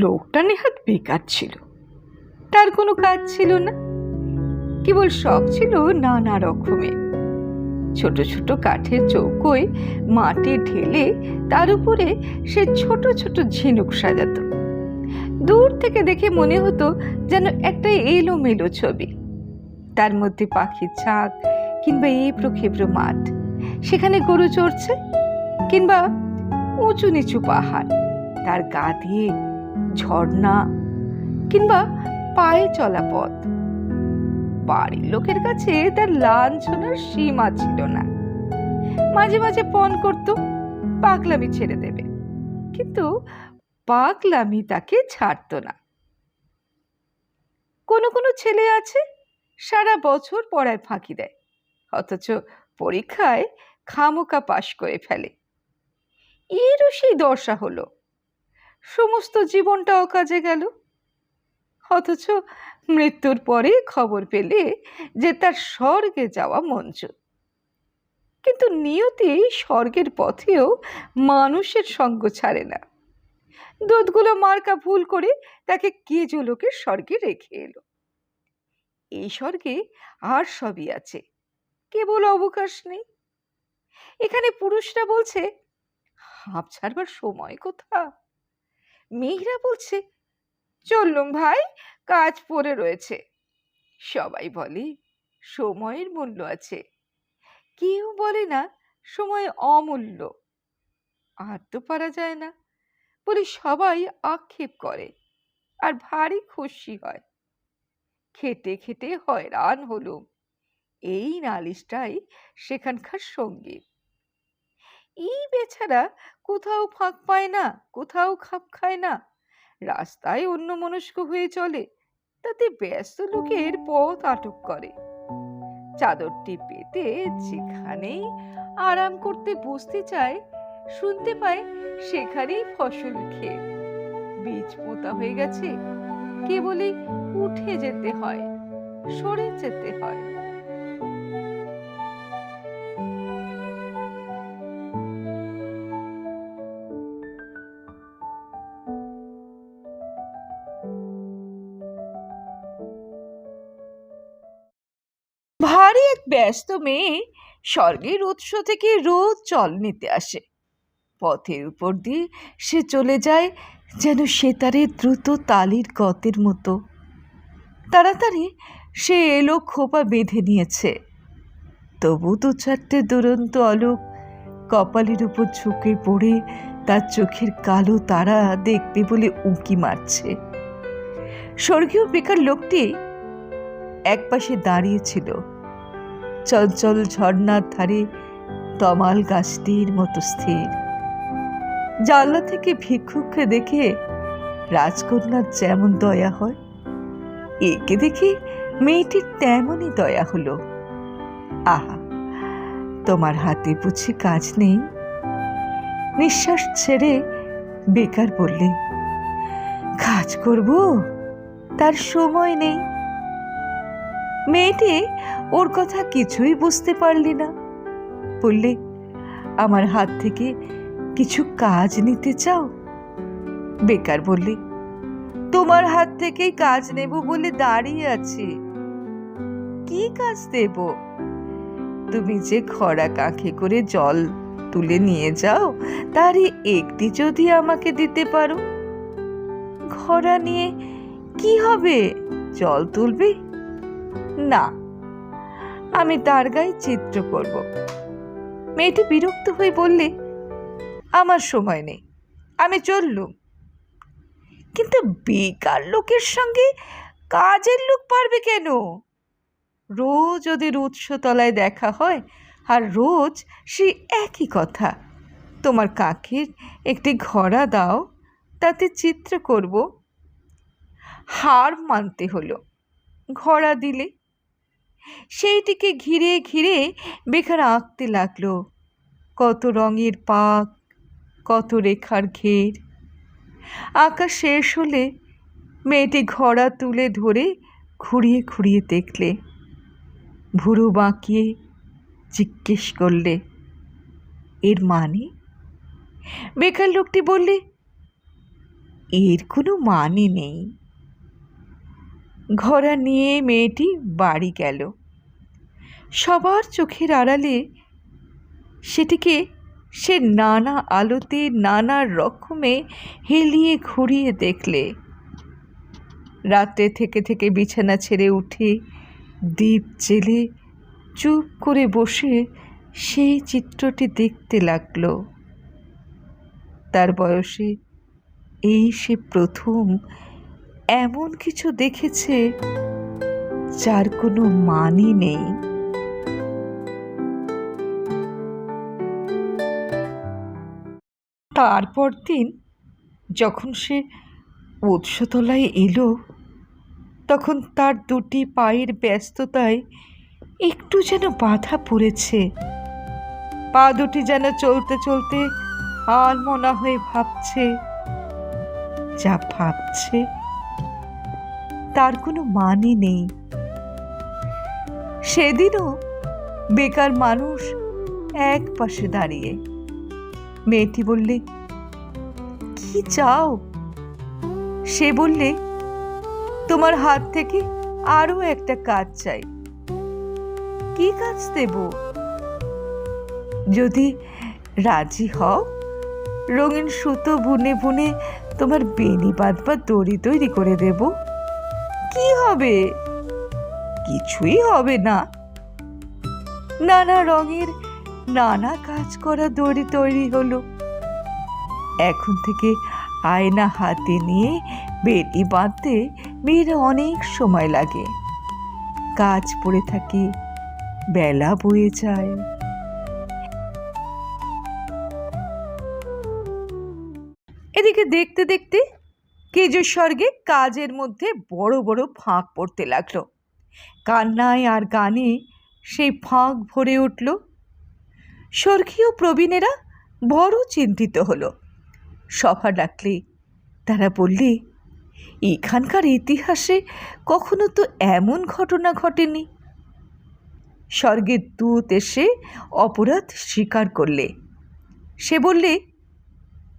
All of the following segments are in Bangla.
লোকটা নেহাত বেকার ছিল। তার কোনো কাজ ছিল না। কেবল শখ ছিল নানা রকমের ছোট ছোট কাঠের চৌকোয় মাটি ঢেলে তার উপরে সে ছোট ছোট ঝিনুক সাজাত। দূর থেকে দেখে মনে হতো যেন একটা এলোমেলো ছবি। তার মধ্যে পাখির ঝাঁক কিংবা এবড়ো খেবড়ো মাঠ, সেখানে গরু চড়ছে কিংবা উঁচু নিচু পাহাড়, তার গা দিয়ে ঝর্ণা কিংবা পায়ে চলা পথ। বাড়ির লোকের কাছে তার লাঞ্ছনার সীমা ছিল না। মাঝে মাঝে পণ করত, পাগলামি ছেড়ে দেবে। কিন্তু পাগলামি তাকে ছাড়তো না। কোনো কোনো ছেলে আছে, সারা বছর পড়ায় ফাঁকি দেয়, অথচ পরীক্ষায় খামোকা পাশ করে ফেলে। এরও সেই দশা হলো। সমস্ত জীবনটা অকাজে গেল। অথচ মৃত্যুর পরে খবর পেলে যে তার স্বর্গে যাওয়া মঞ্জুর কিন্তু নিয়তি স্বর্গের পথেও মানুষের সঙ্গ ছাড়ে না। দুধগুলো মার্কা ভুল করে তাকে কেজো লোকের স্বর্গে রেখে এলো। এই স্বর্গে আর সবই আছে, কেবল অবকাশ নেই। এখানে পুরুষরা বলছে, হাঁপ ছাড়বার সময় কোথা? মেয়েরা বলছে, চললুম ভাই, কাজ পড়ে রয়েছে। সবাই বলে, সময়ের মূল্য আছে। কেউ বলে না, সময় অমূল্য। আর তো পারা যায় না, বলে সবাই আক্ষেপ করে, আর ভারী খুশি হয়। খেটে খেটে হয়রান হলুম। এই নালিশটাই সেখানকার সংগীত। এই বেচারা কোথাও ফাঁক পায় না, কোথাও খাপ খায় না। রাস্তায় অন্য মনস্ক হয়ে চলে, তাতে ব্যস্ত লোকের পথ আটক করে। চাদরটি পেতে যেখানেই আরাম করতে বসতে চায়, শুনতে পায় সেখানেই ফসল খেয়ে। বীজ পোতা হয়ে গেছে, কেবলই উঠে যেতে হয়, সরে যেতে হয়। এক ব্যস্ত মেয়ে স্বর্গের উৎস থেকে রোজ জল নিতে আসে। পথের উপর দিয়ে সে চলে যায় যেন সেতারে দ্রুত তালির গতের মতো। তাড়াতাড়ি সে এলো খোপা বেঁধে নিয়েছে। তবু দু চারটে দুরন্ত আলোক কপালের উপর ঝুঁকে পড়ে তার চোখের কালো তারা দেখবে বলে উঁকি মারছে। স্বর্গীয় বেকার লোকটি একপাশে দাঁড়িয়েছিল চঞ্চল ঝর্ণার ধারে তমাল গাছটির মতো স্থির। জানলা থেকে ভিক্ষুককে দেখে রাজকন্যার যেমন দয়া হয়, একে দেখে মেয়েটির তেমনই দয়া হলো। আহা, তোমার হাতে বুঝি কাজ নেই? নিঃশ্বাস ছেড়ে বেকার বললে, কাজ করব? তার সময় নেই। মেয়েটি ওর কথা কিছুই বুঝতে পারলি না। বললে, আমার হাত থেকে কিছু কাজ নিতে চাও? বেকার বললে, তোমার হাত থেকেই কাজ নেব বলে দাঁড়িয়ে আছি। কি কাজ দেব? তুমি যে খরা কাঁখে করে জল তুলে নিয়ে যাও, তারই একটি যদি আমাকে দিতে পারো। খরা নিয়ে কি হবে? জল তুলবে? না আমি তার গায়ে চিত্র করব। মেয়েটি বিরক্ত হয়ে বললে, আমার সময় নেই, আমি চললুম। কিন্তু বেকার লোকের সঙ্গে কাজের লোক পারবে কেন? রোজ ওদের উৎসতলায় দেখা হয় আর রোজ সে একই কথা। তোমার কাকের একটি ঘোড়া দাও, তাতে চিত্র করব। হার মানতে হলো। ঘোড়া দিলে সেইটিকে ঘিরে ঘিরে বেকার আঁকতে লাগল। কত রঙের পাক, কত রেখার ঘের। আঁকা শেষ হলে মেয়েটি ঘোড়া তুলে ধরে খুঁড়িয়ে খুঁড়িয়ে দেখলে। ভুরু বাঁকিয়ে জিজ্ঞেস করলে, এর মানে? বেকার লোকটি বললে, এর কোনো মানে নেই। ঘোড়া নিয়ে মেয়েটি বাড়ি গেল। সবার চোখের আড়ালে সেটিকে সে নানা আলোতে নানা রকমে হেলিয়ে ঘুরিয়ে দেখলে। রাতে থেকে থেকে বিছানা ছেড়ে উঠে দ্বীপ জেলে চুপ করে বসে সেই চিত্রটি দেখতে লাগল। তার বয়সে এই সে প্রথম এমন কিছু দেখেছে যার কোনো মানই নেই। তারপর দিন যখন সে উৎসতলায় এলো, তখন তার দুটি পায়ের ব্যস্ততায় একটু যেন বাধা পড়েছে। পা দুটি যেন চলতে চলতে আলমনা হয়ে ভাবছে, যা ভাবছে তার কোনো মানে নেই। সেদিনও বেকার মানুষ এক পাশে দাঁড়িয়ে মেয়েটি বললে, কি চাও? সে বললে, তোমার হাত থেকে আরও একটা কাজ চাই। কি কাজ দেব? যদি রাজি হও, রঙিন সুতো বুনে বুনে তোমার বেনি বাঁধবার দড়ি তৈরি করে দেব। কি হবে? কিছুই হবে না। নানা রঙের নানা কাজ করা দড়ি তৈরি হলো। এখন থেকে আয়না হাতে নিয়ে বেটি বাঁধতে মেয়েরা অনেক সময় লাগে। কাজ পড়ে থাকে, বেলা বয়ে যায়। এদিকে দেখতে দেখতে কেজো স্বর্গে কাজের মধ্যে বড় বড় ফাঁক পড়তে লাগল। কান্নায় আর গানে সেই ফাঁক ভরে উঠল। স্বর্গীয় প্রবীণেরা বড় চিন্তিত হলো। সভা ডাকলে তারা বললে, এখানকার ইতিহাসে কখনো তো এমন ঘটনা ঘটেনি। স্বর্গের দূত এসে অপরাধ স্বীকার করলে। সে বললে,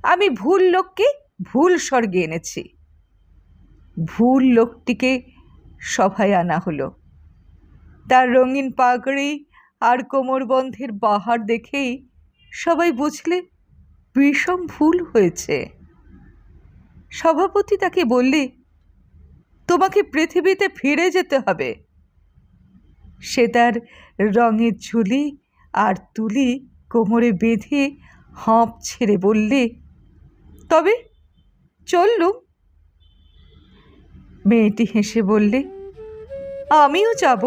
আমি ভুল লোককে ভুল স্বর্গে এনেছি। ভুল লোকটিকে সভায় আনা হলো। তার রঙিন পাগড়ি আর কোমর কোমরবন্ধের বাহার দেখেই সবাই বুঝলে বিষম ভুল হয়েছে। সভাপতি তাকে বললে, তোমাকে পৃথিবীতে ফিরে যেতে হবে। সে তার রঙের ঝুলি আর তুলি কোমরে বেঁধে হাঁপ ছেড়ে বললে, তবে চললুম। মেয়েটি হেসে বললে, আমিও যাব।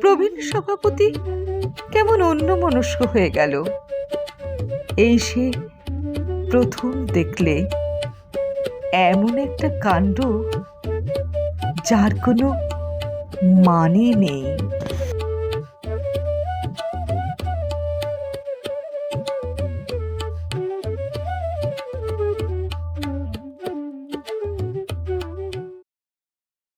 প্রবীণ সভাপতি কেমন অন্যমনস্ক হয়ে গেল। এই সে প্রথম দেখলে এমন একটা কাণ্ড যার কোনো মানে নেই।